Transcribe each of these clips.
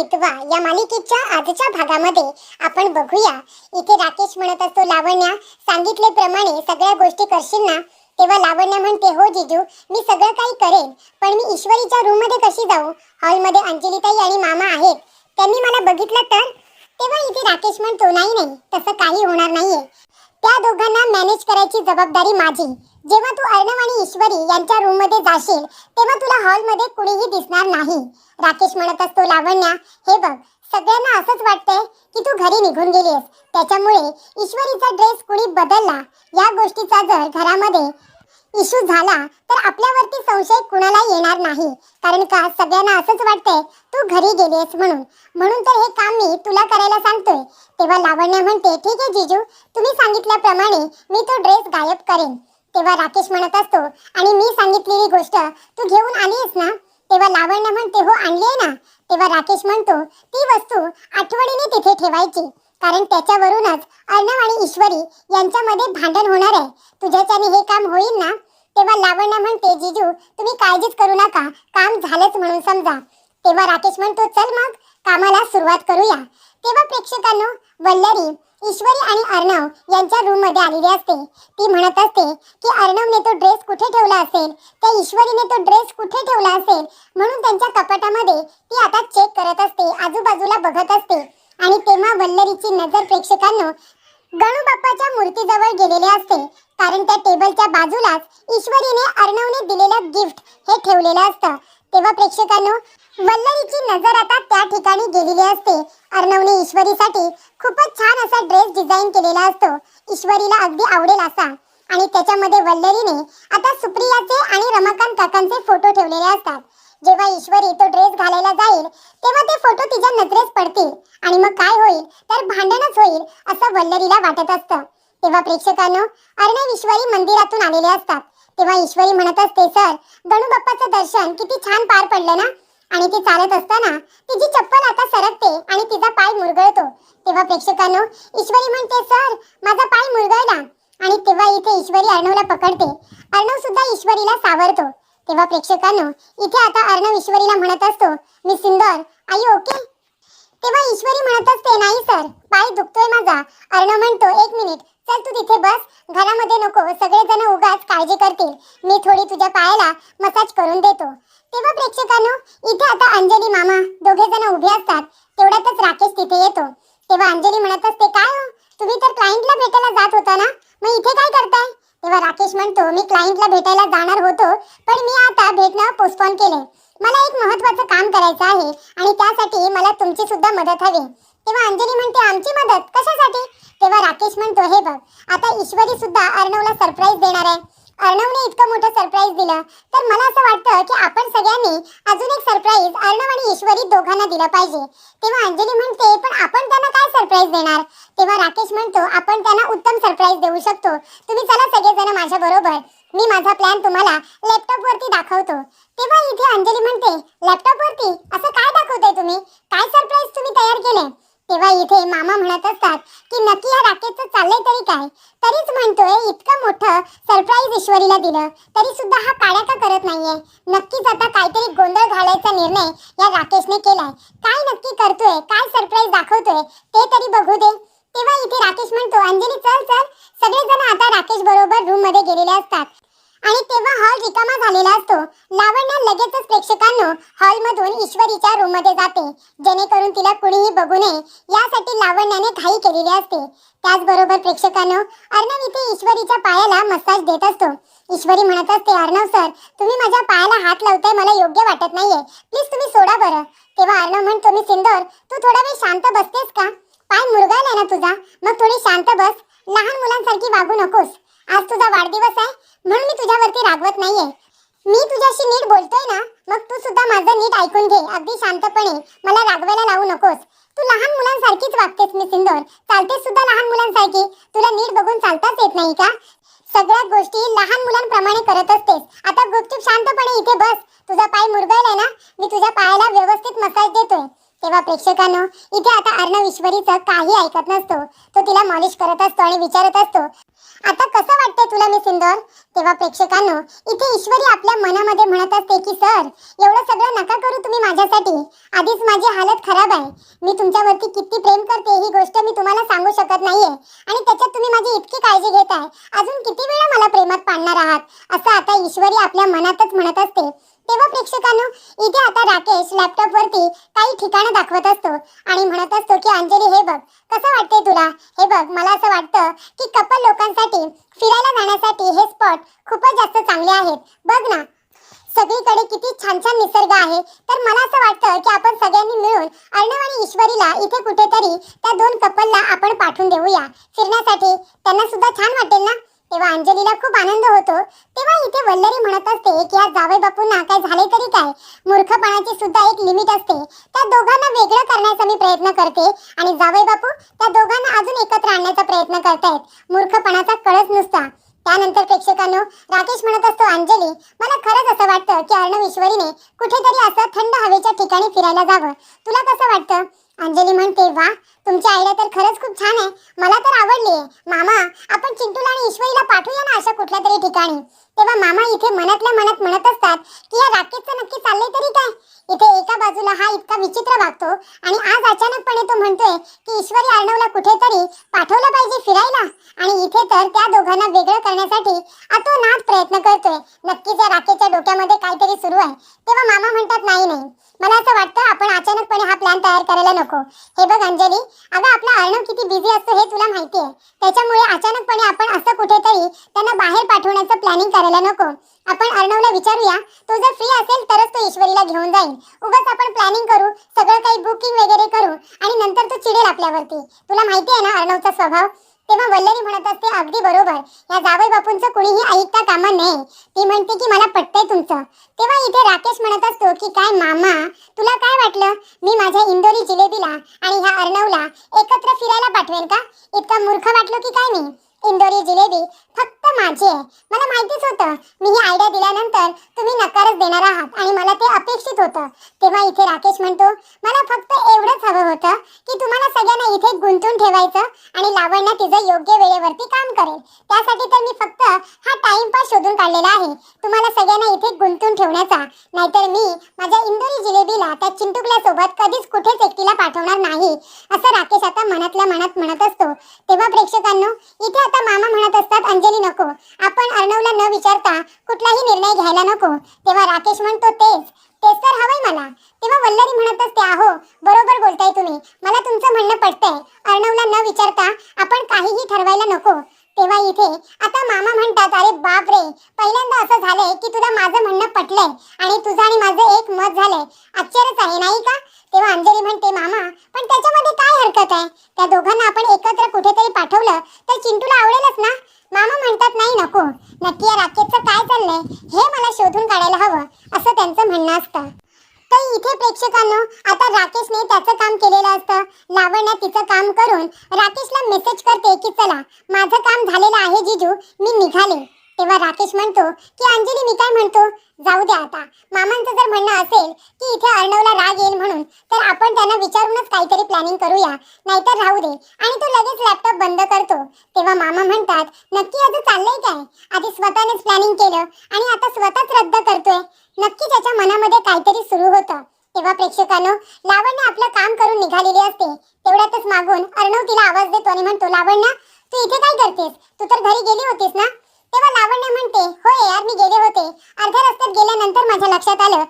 मितवा या मालिकेच्या आजच्या भागामध्ये आपण बघूया. इथे राकेश म्हणत असतो लावण्या सांगितल्याप्रमाणे सगळ्या गोष्टी करशील ना? तेव्हा लावण्य म्हणते हो जिजू मी सगळं काही करेन पण मी ईश्वरीच्या रूममध्ये कशी जाऊ? हॉलमध्ये अंजलीताई आणि मामा आहेत. त्यांनी मला बघितलं तर? तेव्हा इथे राकेश म्हणतो नाही नाही तसं काही होणार नाहीये. त्या दोघांना मॅनेज करायची जबाबदारी माझी. जेव्हा तू अर्णव आणि ईश्वरी यांच्या रूममध्ये जाशील तेव्हा तुला हॉलमध्ये कुणीही दिसणार नाही. राकेश म्हणत असतो लावण्या हे बघ सगळ्यांना असंच वाटतंय की तू घरी निघून गेलीस त्याच्यामुळे ईश्वरीचा ड्रेस कुणी बदलला या गोष्टीचा जर घरामध्ये इश्यू झाला तर आपल्यावरती संशय कुणाला येणार नाही. कारण का सगळ्यांना असंच वाटतंय तू घरी गेलीस म्हणून. म्हणून तर हे काम मी तुला करायला सांगतोय. तेव्हा लावण्या म्हणते ठीक आहे जिजू. तुम्ही सांगितल्याप्रमाणे मी तो ड्रेस गायब करेन. तेव्हा राकेश म्हणत असतो आणि मी सांगितलेली गोष्ट तू घेऊन आलीस ना? तेव्हा लावण्य म्हणते हो आणली आहे ना? तेव्हा राकेश म्हणतो ती वस्तू आठवणीने तिथे ठेवायची कारण त्याच्यावरूनच अर्णव आणि ईश्वरी यांच्यामध्ये भांडण होणार आहे. तुझ्याच्याने हे काम होईल ना? तेव्हा लावण्य म्हणते जिजू तुम्ही काळजीच करू नका काम झालंच म्हणून समजा. तेव्हा राकेश म्हणतो चल मग कामाला सुरुवात करूया. तेव्हा प्रेक्षकांनो वल्लरी ईश्वरी आणि अर्णव यांच्या रूममध्ये आलेली असते. ती म्हणत असते की अर्णवने तो ड्रेस कुठे ठेवला असेल? त्या ईश्वरीने तो ड्रेस कुठे ठेवला असेल? म्हणून त्यांच्या कपाटामध्ये ती आता चेक करत असते आजूबाजूला बघत असते. आणि तेव्हा वल्लरीची नजर प्रेक्षकांना गणू बाप्पाच्या मूर्तीजवळ गेलेले असते. कारण त्या टेबलच्या बाजूलाच ईश्वरीने अर्णवने दिलेलं गिफ्ट हे ठेवलेलं असतं. तेव्हा प्रेक्षकांनो वल्लरीची नजर आता त्या ठिकाणी गेलेली असते. अर्णवने ईश्वरीसाठी खूपच छान असा ड्रेस डिझाईन केलेला असतो. ईश्वरीला अगदी आवडेल असा. आणि त्याच्यामध्ये वल्लरीने आता सुप्रियाचे आणि रमाकांत काकांचे फोटो ठेवलेले असतात. जेव्हा ईश्वरी तो ड्रेस घालायला जाईल तेव्हा ते फोटो तिच्या नजरेस पडतील. आणि मग काय होईल? तर भांडणच होईल असं वल्लरीला वाटत असतं. तेव्हा प्रेक्षकांनो अर्णव ईश्वरी मंदिरातून आलेले असतात. तेव्हा ईश्वरी म्हणत असते सर गणू बाप्पाचं दर्शन किती छान पार पडलं ना? आणि ती चालत असताना तिची चप्पल आता सरकते आणि तिचा पाय मुरगळतो. तेव्हा प्रेक्षकांनो ईश्वरी म्हणते सर माझा पाय मुरगळला. आणि तेव्हा इथे ईश्वरी अर्णवला पकडते. अर्णव सुद्धा ईश्वरीला सावरतो. तेव्हा प्रेक्षकांनो इथे आता अर्णव ईश्वरीला म्हणत असतो मी सिंदर आई ओके? तेव्हा ईश्वरी म्हणत असते नाही सर पाय दुखतोय माझा. अर्णव म्हणतो एक मिनिट चल तू तिथे बस. घरामध्ये नको. सगळेजण उगाच काळजी करतील. मी थोडी तुझ्या पायाला मसाज करून देतो. तेव्हा प्रेक्षकांनो इथे आता अंजली मामा दोघे जण उभे असतात. तेवढ्यातच राकेश तिथे येतो. तेव्हा अंजली म्हणत असते काय हो? तुम्ही तर क्लायंटला भेटायला जात होता ना? मग इथे काय करताय? तेव्हा राकेश म्हणतो मी क्लायंटला भेटायला जाणार होतो पण मी आता भेटणं पोस्टपोन केले मला एक महत्वाचं काम करायचं आहे आणि त्यासाठी मला तुमची सुद्धा मदत हवी. तेव्हा अंजली म्हणते आमची मदत? कशा तेव्हा म्हणतो हे बघ आता ईश्वरी सुद्धा अर्णवला सरप्राईज देणार आहे. अर्णवने इतकं मोठं सरप्राईज दिलं तर मला असं वाटतं की आपण सगळ्यांनी अजून एक सरप्राईज अर्णव आणि ईश्वरी दोघांना दिलं पाहिजे. तेव्हा अंजली म्हणते पण आपण त्यांना काय सरप्राईज देणार? तेव्हा राकेश म्हणतो आपण त्यांना उत्तम सरप्राईज देऊ शकतो. तुम्ही चला सगळेजण माझ्या बरोबर. मी माझा प्लॅन तुम्हाला लॅपटॉप वरती दाखवतो. तेव्हा इथे अंजली म्हणते लॅपटॉप वरती असं काय दाखवताय तुम्ही? काय सरप्राईज तुम्ही तयार केले तेव्हा इथे मामा म्हणत असतात की नक्की या राकेशचं चाललंय तरी काय? तरीच म्हणतोय इतकं मोठं सरप्राईज ईश्वरीला दिलं. तरी सुद्धा हा काळ्या का करत नाहीये? नक्कीच आता काहीतरी गोंधळ घालायचा निर्णय या राकेशने केलाय. काय नक्की करतोय? काय सरप्राईज दाखवतोय? ते तरी बघू दे. तेव्हा इथे राकेश म्हणतो अंजली चल चल. सगळेजण आता राकेश बरोबर रूममध्ये गेलेले असतात. आणि तेव्हा हॉल रिकामा झालेला असतो. लावण्या लगेचच प्रेक्षकांनो हॉल मधून ईश्वरीच्या रूममध्ये जाते. जेणेकरून तिला कुणीही बघू नये. यासाठी लावण्याने घाई केलेली असते. त्याचबरोबर प्रेक्षकांनो अर्णव इथे ईश्वरीच्या पायाला मसाज देत असतो. ईश्वरी म्हणत असते अर्णव सर तुम्ही माझ्या पायाला हात लावताय मला योग्य वाटत नाहीये. प्लीज तुम्ही सोडा बरं. तेव्हा अर्णव म्हणतो मी सिंदोर तू थोडा वेळ शांत बसतेस का? पाय मुरगायलाय ना तुझा. मग थोडी शांत बस. लहान मुलांसारखी वागू नकोस. आज तुझा वाढदिवस आहे. म्हणून मी तुझ्यावरती रागवत नाहीये. मी तुझ्याशी नीट बोलतोय ना मग तू सुद्धा माझं नीट ऐकून घे. अगदी शांतपणे. मला रागवायला लावू नकोस. तू लहान मुलांसारखीच वागतेस मी सिंदोर. चालतेस सुद्धा लहान मुलांसारखी. तुला नीट बघून चालताच येत नाही का? सगळ्या गोष्टी लहान मुलांप्रमाणे करत असतेस. आता गुपचूप शांतपणे इथे बस. तुझा पाय मुरगळलाय ना मी तुझ्या पायाला व्यवस्थित मसाज देतोय. तेव्हा प्रेक्षकांनो इथे आता अर्णव ईश्वरीचं काही ऐकत नसतो. तो तिला मॉलिश करत असतो आणि विचारत असतो आता कसं वाटतंय तुला मी सिंदोर तेव्हा प्रेक्षकांनो इथे ईश्वरी आपल्या मनामध्ये म्हणत असते की सर एवढं सगळं नका करू तुम्ही माझ्यासाठी. आधीच माझी हालत खराब आहे. मी तुमच्यावरती किती प्रेम करते ही गोष्ट मी तुम्हाला सांगू शकत नाहीये. आणि त्याच्यात तुम्ही माझी इतकी काळजी घेताय. अजून किती वेळा मला प्रेमात पाडणार आहात? असं आता ईश्वरी आपल्या मनातच म्हणत असते. तेव्हा प्रेक्षकांनो इथे आता राकेश लॅपटॉप वरती काही ठिकाणं दाखवत असतो आणि म्हणत असतो की अंजली हे बघ कसं वाटतंय तुला? हे बघ मला असं वाटतं की कपल लोकांसाठी फिरायला जाण्यासाठी हे स्पॉट खूपच जास्त चांगले आहेत. बघ ना सगळीकडे किती छान छान निसर्ग आहे. तर मला असं वाटतं की आपण सगळ्यांनी मिळून अर्णव आणि ईश्वरीला इथे कुठेतरी त्या दोन कपलला आपण पाठवून देऊया. फिरण्यासाठी त्यांना सुद्धा छान वाटेल ना? तेव्हा अंजलीला खूप आनंद होतो. तेव्हा इथे वल्लरी म्हणत असते की या जावई बापूंना काय झाले तरी काय? मूर्खपणाची सुद्धा एक लिमिट असते. त्या दोघांना वेगळं करण्याचा मी प्रयत्न करते आणि जावई बापू त्या दोघांना अजून एकत्र आणण्याचा प्रयत्न करतायत. मूर्खपणाचा कळस नुसता. त्यानंतर प्रेक्षकांनो राकेश म्हणत असतो अंजली मला खरंच असं वाटतं की अर्णव ईश्वरीने कुठेतरी असं थंड हवेच्या ठिकाणी फिरायला जावं. तुला कसं वाटतं? अंजली म्हणते वा तुमची आयडिया तर खरंच खूप छान आहे. मला तर आवडली आहे. मामा आपण चिंटूला आणि ईश्वरीला पाठवूया ना अशा कुठल्या तरी ठिकाणी. तेव्हा मामा इथे मनातल्या मनात म्हणत असतात की या राकेशचं नक्की चाललंय तरी काय? इथे एका बाजूला हा इतका विचित्र वागतो आणि आज अचानकपणे तो म्हणतोय की ईश्वरी अर्णवला कुठेतरी पाठवलं पाहिजे फिरायला. आणि इथे तर त्या दोघांना वेगळं करण्यासाठी अतोनात प्रयत्न करतोय. नक्कीच या राकेशच्या डोक्यामध्ये काहीतरी सुरू आहे. तेव्हा मामा म्हणतात नाही नाही. मला असं वाटतं आपण अचानकपणे हा प्लॅन तयार करायला नको. हे बघ अंजली अगं आपला अर्णव किती बिझी असतो हे तुला माहिती आहे त्याच्यामुळे अचानकपणे आपण असं कुठेतरी त्यांना बाहेर पाठवण्याचं प्लॅनिंग करायला नको. आपण अर्णवला विचारूया तो जर फ्री असेल तरच तो ईश्वरीला घेऊन जाईल. उगाच आपण प्लॅनिंग करू सगळं काही बुकिंग वगैरे करू आणि नंतर तो चिडेल आपल्यावरती. तुला माहिती आहे ना अर्णवचा स्वभाव? तेव्हा वल्लरी म्हणत असते अगदी बरोबर. या जावई बापूंचं कुणीही ऐकता कामा नये. ती म्हणते की मला पटतंय तुमचं. तेव्हा इथे राकेश म्हणत असतो की काय मामा तुला काय वाटलं? मी माझ्या इंदोरी जिलेबीला आणि ह्या अर्णवला एकत्र फिरायला पाठवेन का? इतका मूर्ख वाटलो की काय मी? इंदोरी जिलेबी फक्त माझी आहे. मला माहितीच होतं. मी ही आयडिया दिल्यानंतर तुम्ही नकारच देणार आहात आणि मला ते अपेक्षित होतं. तेव्हा इथे राकेश म्हणतो मला फक्त एवढंच हवं होतं की तुम्हाला सगळ्यांना इथे गुंतून ठेवायचं आणि लावण्या तिचं योग्य वेळेवरती काम करेल. त्यासाठी तर मी फक्त हा टाइमपास शोधून काढलेला आहे. तुम्हाला सगळ्यांना इथे गुंतून ठेवण्याचा. नाहीतर मी माझ्या इंदोरी जिलेबीला त्या चिंटुकल्या सोबत कधीच कुठेच एकटीला पाठवणार नाही. असं राकेश आता मनातल्या मनात म्हणत असतो. तेव्हा प्रेक्षकांनो इथे आता मामा म्हणत असतात अंजली नको. आपण अर्णवला न विचारता कुठलाही निर्णय घ्यायला नको. तेव्हा राकेश म्हणतो तेच. तेच तर हवंय मला. तेव्हा वल्लरी म्हणत असते आहो बरोबर बोलताय तुम्ही. मला तुमचं म्हणणं पटतंय. अर्णवला न विचारता आपण काहीही ठरवायला नको. तेव्हा इथे आता मामा म्हणतात अरे बाप रे पहिल्यांदा असं झालंय की तुला माझं म्हणणं पटलंय आणि तुझं आणि माझं एक मत झालंय. आश्चर्यच आहे नाही का? तेव्हा अंजली म्हणते मामा पण त्याच्यामध्ये काय हरकत आहे? त्या दोघांना आपण एकत्र कुठेतरी पाठवलं तर चिंटूला आवडेलच ना? मामा म्हणतात नाही नको. नक्की या राकेशचं काय चाललंय? हे मला शोधून काढायला हवं. असं त्यांचं म्हणणं असतं. तर इथे प्रेक्षकांनो आता राकेशने त्याचं काम केलेलं असतं. लावण्या तिचं काम करून राकेशला मेसेज करते की चला माझं काम झालेलं आहे जिजू. मी निघाले. तेव्हा राकेश म्हणतो की अंजली मी काय म्हणतो? जाऊ द्या आता. मामांचं जर म्हणणं असेल की इथे अर्णवला राग येईल म्हणून तर आपण त्यांना विचारूनच काहीतरी प्लॅनिंग करूया. नाहीतर राहू दे. आणि तो लगेच लॅपटॉप बंद करतो. तेव्हा मामा म्हणतात नक्की आता चाललंय काय? आधी स्वतःनेच प्लॅनिंग केलं आणि आता स्वतःच रद्द करतोय. नक्की त्याच्या मनामध्ये काहीतरी सुरू होतं. तेव्हा प्रेक्षकांनो लावण्य आपलं काम करून निघालेली असते. तेवढ्यातच मागून अर्णव तिला आवाज देतो आणि म्हणतो लावण्य तू इथे काय करतेस? तू तर घरी गेली होतीस ना? तेव्हा लावण्य म्हणते होय यार मी गेले होते. अर्ध्या रस्त्यात गेल्यानंतर माझ्या लक्षात आलं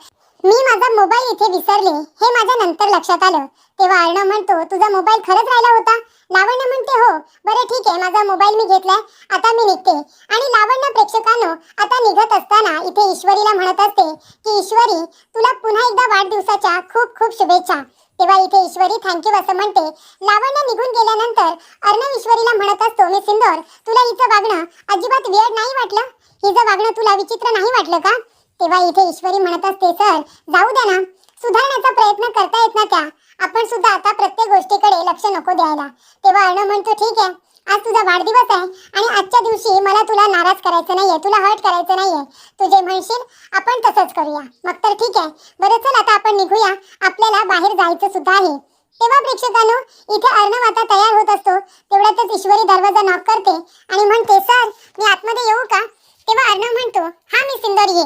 मी माझा मोबाईल इथे विसरले. हे माझ्या नंतर लक्षात आलं. तेव्हा अर्णव म्हणतो तुझा मोबाईल खरंच राहिला होता? लावण्य म्हणते हो. बरं ठीक आहे माझा मोबाईल मी घेतलाय. आता मी निघते. आणि लावण्य प्रेक्षकांनो आता निघत असताना इथे ईश्वरीला म्हणत असते की ईश्वरी तुला पुन्हा एकदा वाढदिवसाच्या खूप खूप शुभेच्छा. तेव्हा इथे ईश्वरी थँक्यू असं म्हणते. लावण्य निघून गेल्यानंतर अर्णव ईश्वरीला म्हणत असतो मी सिंदोर तुला हिचं वागणं अजिबात वेळ नाही वाटलं? हिचं वागणं तुला विचित्र नाही वाटलं का? तेव्हा इथे ईश्वरी म्हणत असते सर जाऊ द्या ना. सुधारण्याचा प्रयत्न करता येत ना त्या आपण सुद्धा आता प्रत्येक गोष्टीकडे लक्ष नको द्यायला. तेव्हा अर्णव म्हणतो ठीक आहे. आज तुझा वाढदिवस आहे आणि आजच्या दिवशी मला तुला नाराज करायचं नाहीये तुला हर्ट करायचं नाहीये. तू जे म्हणशील आपण तसंच करूया. मग तर ठीक आहे. बरं चल आता आपण निघूया. आपल्याला बाहेर जायचं सुद्धा आहे. तेव्हा प्रेक्षकांनो इथे अर्णव आता तयार होत असतो. तेवढ्यातच ईश्वरी दरवाजा नॉक करते आणि म्हणते सर मी आतमध्ये येऊ का? तेव्हा अर्णव म्हणतो हा मी सिंदर ये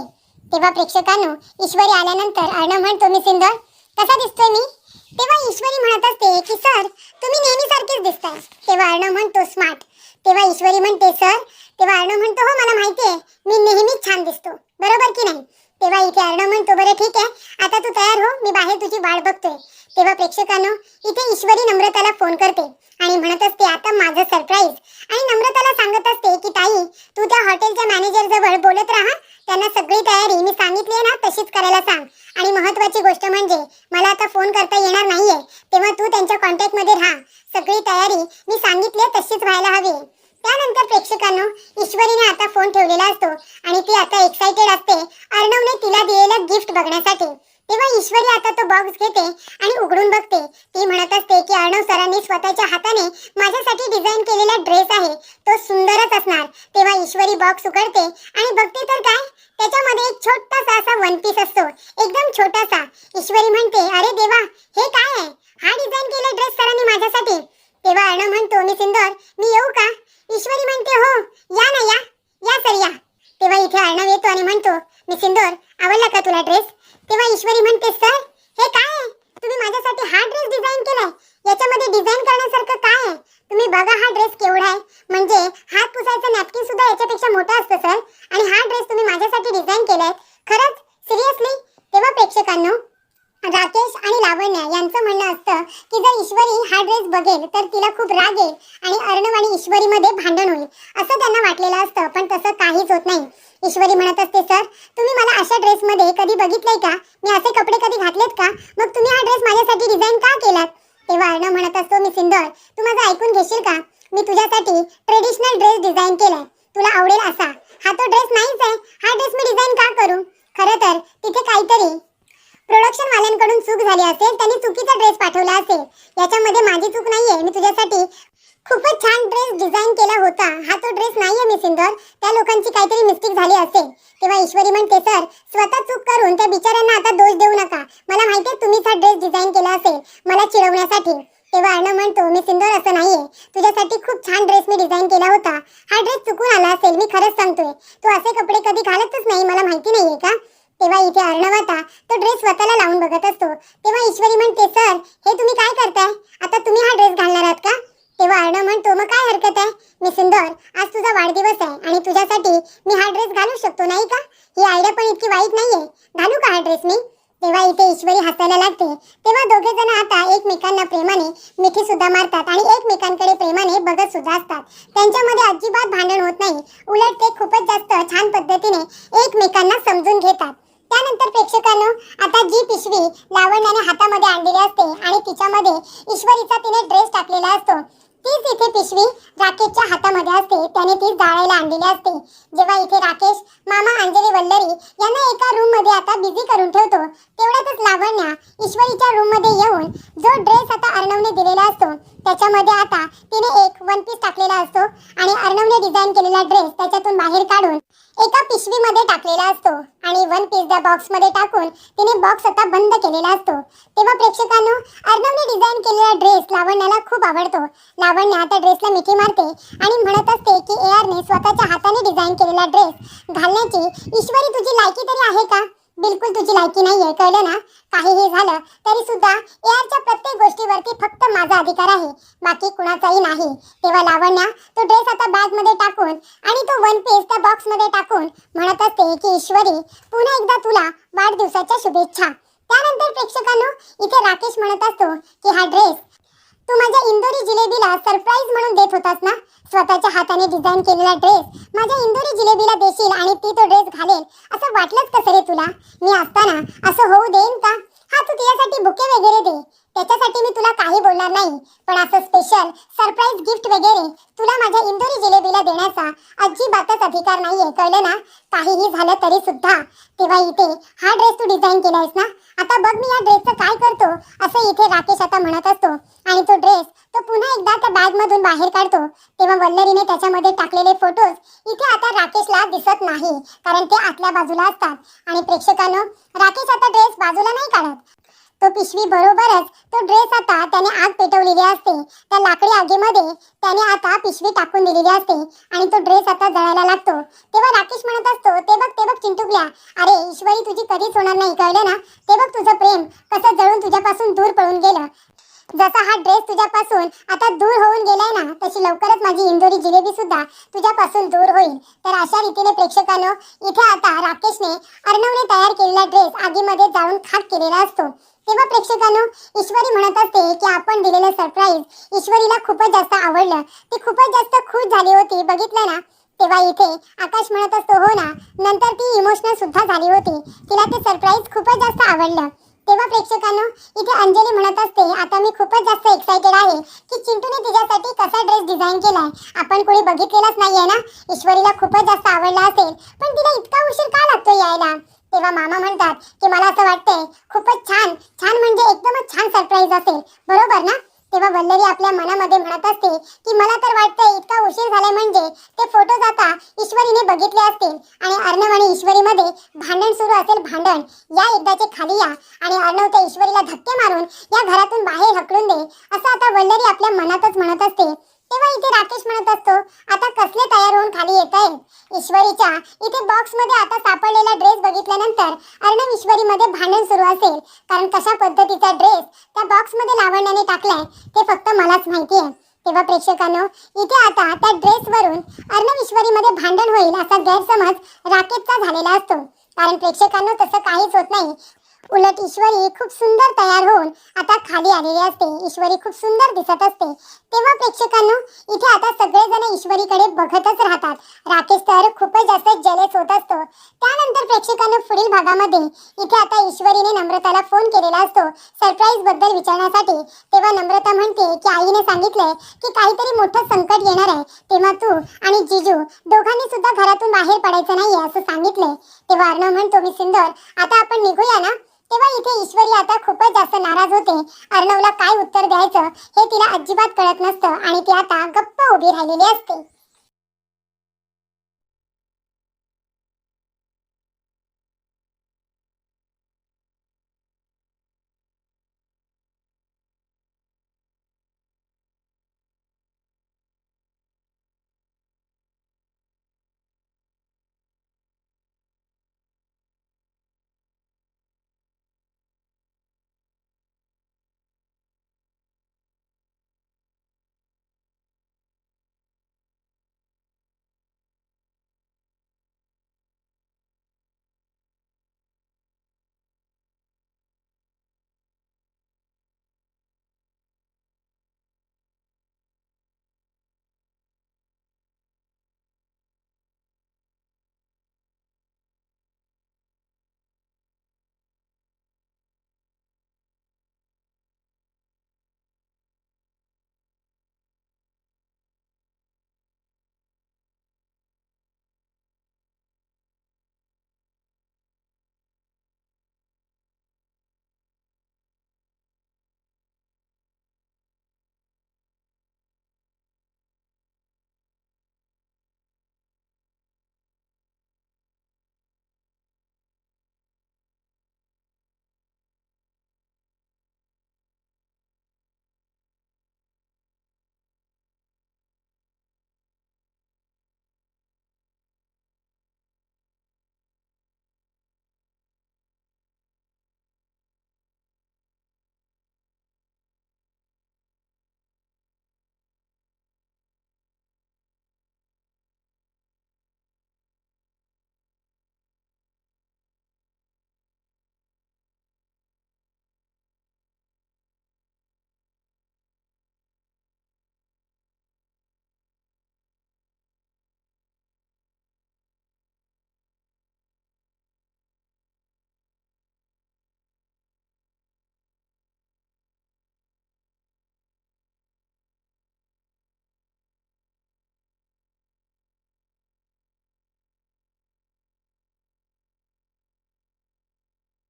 तेव्हा प्रेक्षकांनो ईश्वरी आल्यानंतर अर्णव म्हणतो मी सिंदर कसा दिसतोय मी? तेव्हा ईश्वरी म्हणत असते की सर तुम्ही नेहमीसारखेच दिसताय. तेव्हा अर्णव म्हणतो स्मार्ट. तेव्हा ईश्वरी म्हणते सर. तेव्हा अर्णव म्हणतो हो मला माहिती आहे मी नेहमीच छान दिसतो. बरोबर की नाही? तेव्हा इथे अर्णव म्हणतो बरं ठीक आहे आता तू तयार हो मी बाहेर तुझी वाट बघतोय. तेव्हा प्रेक्षकांनो इथे ईश्वरी नम्रताला फोन करते आणि म्हणत असते आता माझं सरप्राईज आणि नम्रताला सांगत असते की ताई तू त्या हॉटेलच्या मॅनेजर जवळ बोलत राहा त्यांना सगळी तयारी मी सांगितली आहे ना तशीच करायला सांग आणि महत्वाची गोष्ट म्हणजे मला आता फोन करता येणार नाहीये तेव्हा तू त्यांच्या कॉन्टॅक्टमध्ये राहा सगळी तयारी मी सांगितली तशीच व्हायला हवी त्यानंतर प्रेक्षकांनो ईश्वरीने आता फोन ठेवलेला असतो आणि ती आता एक्साइटेड असते अर्णवने तिला दिलेलं गिफ्ट बघण्यासाठी तेव्हा ईश्वरी आता तो बॉक्स घेते आणि उघडून बघते ती म्हणत असते की अर्णव सरांनी स्वतःच्या हाताने माझ्यासाठी डिझाईन केलेला ड्रेस आहे तो सुंदरच असणार तेव्हा ईश्वरी बॉक्स उघडते आणि बघते तर काय त्याच्यामध्ये एक छोटासा असा वन पीस असतो एकदम छोटासा. ईश्वरी म्हणते अरे देवा हे काय आहे? हा डिझाईन केला ड्रेस सरांनी माझ्यासाठी. तेव्हा अर्णव म्हणतो मी सिंदोर मी येऊ का? ईश्वरी म्हणते हो या ना या. या सर या. तेव्हा इथे अर्णव येतो आणि म्हणतो मी सिंदोर आवडला का तुला ड्रेस तेव्हा ईश्वरी म्हणते सर हे काय आहे? तुम्ही माझ्यासाठी हा ड्रेस डिझाईन केलाय? याच्यामध्ये डिझाईन करण्यासारखं काय आहे? तुम्ही बघा हा ड्रेस केवढा आहे. म्हणजे हात पुसायचं नॅपकिन सुद्धा याच्यापेक्षा मोठा असतं सर. आणि हा ड्रेस तुम्ही माझ्यासाठी डिझाईन केलाय. खरंच सिरियसली तेव्हा प्रेक्षकांनो राकेश आणि लावण्य यांचं म्हणणं असतं की जर ईश्वरी हा ड्रेस बघेल तर तिला खूप राग येईल आणि अर्णव आणि ईश्वरीमध्ये भांडण होईल. असं त्यांना वाटलेलं असतं पण तसं काहीच होत नाही. ईश्वरी म्हणत असते सर तुम्ही मला अशा ड्रेसमध्ये कधी बघितलंय का? मी असे कपडे कधी घातलेत का? मग तुम्ही हा ड्रेस माझ्यासाठी डिझाईन का केलात? तेव्हा अर्णव म्हणत असतो मी सिंदर तू माझं ऐकून घेशील का? मी तुझ्यासाठी ट्रेडिशनल ड्रेस डिझाईन केलाय. तुला आवडेल असा. हा तो ड्रेस नाहीच आहे. हा ड्रेस मी डिझाईन का करू? खरं तर तिथे काहीतरी प्रोडक्शन वाल्यांकडून चूक झाली असेल त्यांनी चुकीचा ड्रेस पाठवला असेल. याच्यामध्ये माझी चूक नाहीये मी तुझ्यासाठी खूपच छान ड्रेस डिझाईन केला होता. हा तो ड्रेस नाहीये मी सिंदर. त्या लोकांची काहीतरी मिस्टेक झाली असेल. तेव्हा ईश्वरी म्हणते सर स्वतः चूक करून त्या बिचाऱ्यांना आता दोष देऊ नका. मला माहितीये तुम्हीच हा ड्रेस डिझाईन केला असेल. मला चिडवण्यासाठी. तेव्हा अर्णव म्हणतो मी सिंदूर असं नाहीये. तुझ्यासाठी खूप छान ड्रेस मी डिझाईन केला होता. हा ड्रेस चुकून आला असेल मी खरंच सांगतोय. तू असे कपडे कधी घालतच नाही मला माहिती नाहीये का? तेव्हा इथे अर्णव आता तो ड्रेस स्वतःला लावून बघत असतो. तेव्हा ईश्वरी म्हणते सर हे तुम्ही काय करताय? आता तुम्ही हा ड्रेस घालणार आहात का? तेव्हा अर्णव म्हणतो मग काय हरकत आहे? मी सुंदर. आज तुझा वाढदिवस आहे आणि तुझ्यासाठी मी हा ड्रेस घालू शकतो नाही का? ही आयडिया पण इतकी वाईट नाहीये. घालू का हा ड्रेस मी? तेव्हा इथे ईश्वरी हसायला लागते. तेव्हा दोघे जण आता एकमेकांना प्रेमाने मिठी सुद्धा मारतात आणि एकमेकांकडे प्रेमाने बघत सुद्धा असतात. त्यांच्यामध्ये अजिबात भांडण होत नाही. उलट ते खूपच जास्त छान पद्धतीने एकमेकांना समजून घेतात. त्यानंतर प्रेक्षकांनो आता जी पिशवी लावण्याने हातामध्ये आणलेली असते आणि तिच्यामध्ये ईश्वरीचा तिने ड्रेस टाकलेला असतो. तीच इथे पिशवी राकेशच्या हातामध्ये असते. त्याने ती जाळायला आणलेली असते. जेव्हा इथे राकेश मामा अंजली वल्लरी यांना एका रूममध्ये आता बिझी करून ठेवतो तेवढ्यातच लावण्या ईश्वरीच्या रूममध्ये येऊन जो ड्रेस आता अर्णवने दिलेला असतो त्याच्यामध्ये आता तिने एक वन पीस टाकलेला असतो आणि अर्णवने डिझाईन केलेला ड्रेस त्याच्यातून बाहेर काढून एका पिशवीमध्ये टाकलेला असतो आणि वन पीस त्या बॉक्समध्ये टाकून तिने बॉक्स आता बंद केलेला असतो. तेव्हा प्रेक्षकांनो अर्णवने डिझाईन केलेला ड्रेस लावण्याला खूप आवडतो. लावण्या आता ड्रेसला मिठी मारते आणि म्हणत असते की ए आरने स्वतःच्या हाताने डिझाईन केलेला ड्रेस घालण्याची ईश्वरी तुझी लायकी तरी आहे का? बिलकुल तुझी लायकी नाहीये कळलं ना? काहीही झालं तरी सुद्धा एआरच्या प्रत्येक गोष्टीवरती फक्त माझा अधिकार आहे. बाकी कुणाचाही नाही. तेव्हा लावण्या तो ड्रेस आता बॅगमध्ये टाकून आणि तो वन पीस त्या बॉक्समध्ये टाकून म्हणत असते की ईश्वरी पुन्हा एकदा तुला वाढदिवसाच्या शुभेच्छा. त्यानंतर प्रेक्षकांनो इथे राकेश म्हणत असतो की हा ड्रेस तू माझ्या इंदोरी जिलेबीला सरप्राईज म्हणून देत होतास ना? स्वतःच्या हाताने डिझाईन केलेला ड्रेस माझ्या इंदोरी जिलेबीला देशील आणि ती तो ड्रेस घालेल असं वाटलंच कसं रे तुला? मी असताना असं होऊ देईन का? हा तू तिच्यासाठी बुके वगैरे दे. त्याच्यासाठी मी तुला काही बोलणार नाही. पण असं स्पेशल सरप्राईज गिफ्ट वगैरे तुला माझ्या इंदोरी जिलेबीला देण्याचा अजिबातच अधिकार नाहीये. कळलं ना? काहीही झालं तरी सुद्धा. तेव्हा इथे हा ड्रेस तू डिझाईन केलायस ना? आता बघ मी या ड्रेसचं काय करतो असं इथे राकेश आता म्हणत असतो. आणि तो ड्रेस तो पुन्हा एकदा त्या बॅग मधून बाहेर काढतो. तेव्हा वल्लरीने त्याच्यामध्ये टाकलेले फोटोज इथे आता राकेशला दिसत नाही. कारण ते आतल्या बाजूला असतात. आणि प्रेक्षकांनो राकेश आता ड्रेस बाजूला नाही काढत. तो पिशवी बरोबरच तो ड्रेस आता त्याने आग पेटवलेली असते. त्या लाकडी आगीमध्ये त्याने आता पिशवी टाकून दिलेली असते. आणि तो ड्रेस आता जळायला लागतो. तेव्हा राकेश म्हणत असतो ते बघ ते बघ चिंटुकल्या. अरे ईश्वरी तुझी कधीच होणार नाही कळलं ना? ते बघ तुझं प्रेम कसं जळून तुझ्यापासून दूर पळून गेलं. जसा हा ड्रेस तुझ्यापासून आता दूर होऊन गेलाय ना तशी लवकरच माझी इंदोरी जिलेबी सुद्धा तुझ्यापासून दूर होईल. तर अशा रीतीने प्रेक्षकांनो इथे आता राकेशने अर्णवने तयार केलेला ड्रेस आगीमध्ये जाळून खाक केलेला असतो. तेव्हा प्रेक्षकांनो ईश्वरी म्हणत असते की आपण दिलेलं सरप्राईज ईश्वरीला खूपच जास्त आवडलं. ती खूपच जास्त खुश झाली होती बघितलं ना? तेव्हा इथे आकाश म्हणत असतो हो ना. नंतर ती इमोशनल सुद्धा झाली होती. तिला ते सरप्राईज खूपच जास्त आवडलं. तेव्हा प्रेक्षकांनो इथे अंजली म्हणत असते आता मी खूपच जास्त एक्साइटेड आहे की चिंटूने तिच्यासाठी कसा ड्रेस डिझाईन केलाय? आपण कोणी बघितलेलाच नाहीये ना? ईश्वरीला खूपच जास्त आवडला असेल पण तिला इतका उशीर का लागतो यायला? तेव्हा मामा म्हणतात की मला असं वाटतंय खूपच छान छान म्हणजे एकदमच छान सरप्राईज असेल. बरोबर ना? तेव्हा वल्लरी आपल्या मनामध्ये म्हणत असते की मला तर वाटतंय इतका उशीर झालाय म्हणजे ते फोटो आता ईश्वरीने बघितले असतील. आणि अर्णव आणि ईश्वरीमध्ये भांडण सुरू असेल भांडण. या एकदाचे खाली या आणि अर्णव त्या ईश्वरीला धक्के मारून या घरातून बाहेर हकलून दे. असं आता वल्लरी आपल्या मनातच म्हणत असते. तेव्हा इथे राकेश म्हणत असतो आता कसले तयार होऊन खाली येत आहे ईश्वरीच्या इथे बॉक्समध्ये आता सापडलेला ड्रेस बघितल्यानंतर अर्णव ईश्वरीमध्ये भांडण सुरू असेल. कारण कशा पद्धतीचा ड्रेस त्या बॉक्समध्ये लावण्याने टाकलाय ते फक्त मलाच माहिती आहे तेव्हा प्रेक्षकांनो इथे आता त्या ड्रेस वरून अर्णव भांडण होईल असा गैरसमज राकेशचा झालेला असतो. कारण प्रेक्षकांनो तसं काहीच होत नाही. उलट ईश्वरी खूप सुंदर तयार होऊन आता खाली आलेली असते. ईश्वरी खूप सुंदर दिसत असते. तेव्हा प्रेक्षकांनो इथे आता सगळेजण ईश्वरीकडे बघतच राहतात. राकेश तर खूपच जास्त जलेस होत असतो. त्यानंतर प्रेक्षकांनो पुढील भागामध्ये इथे आता ईश्वरीने नम्रताला फोन केलेला असतो. सरप्राईजबद्दल विचारण्यासाठी. तेव्हा नम्रता म्हणते की आईने सांगितलंय की काहीतरी मोठं संकट येणार आहे. तेव्हा तू आणि जिजू दोघांनी सुद्धा घरातून बाहेर पडायचं नाहीये असं सांगितलंय. तेव्हा अर्णव म्हणतो मी सुंदर आता आपण निघूया ना? तेव्हा इथे ईश्वरी आता खूपच जास्त नाराज होते. अर्णवला काय उत्तर द्यायचं हे तिला अजिबात कळत नसतं आणि ती आता गप्प उभी राहिलेली असते.